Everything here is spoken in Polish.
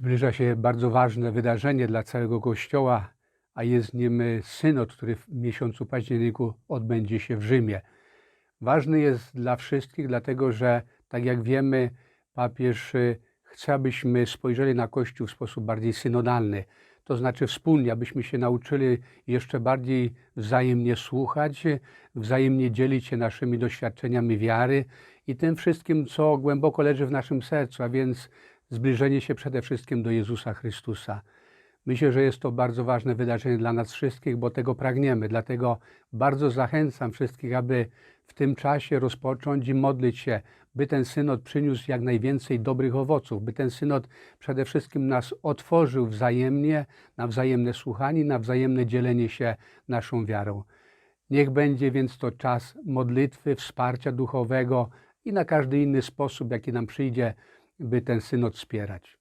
Zbliża się bardzo ważne wydarzenie dla całego Kościoła, a jest nim synod, który w miesiącu październiku odbędzie się w Rzymie. Ważny jest dla wszystkich, dlatego że, tak jak wiemy, papież y, chce, abyśmy spojrzeli na Kościół w sposób bardziej synodalny, to znaczy wspólnie, abyśmy się nauczyli jeszcze bardziej wzajemnie słuchać, wzajemnie dzielić się naszymi doświadczeniami wiary i tym wszystkim, co głęboko leży w naszym sercu, a więc zbliżenie się przede wszystkim do Jezusa Chrystusa. Myślę, że jest to bardzo ważne wydarzenie dla nas wszystkich, bo tego pragniemy. Dlatego bardzo zachęcam wszystkich, aby w tym czasie rozpocząć i modlić się, by ten synod przyniósł jak najwięcej dobrych owoców, by ten synod przede wszystkim nas otworzył wzajemnie na wzajemne słuchanie, na wzajemne dzielenie się naszą wiarą. Niech będzie więc to czas modlitwy, wsparcia duchowego i na każdy inny sposób, jaki nam przyjdzie, by ten synod wspierać.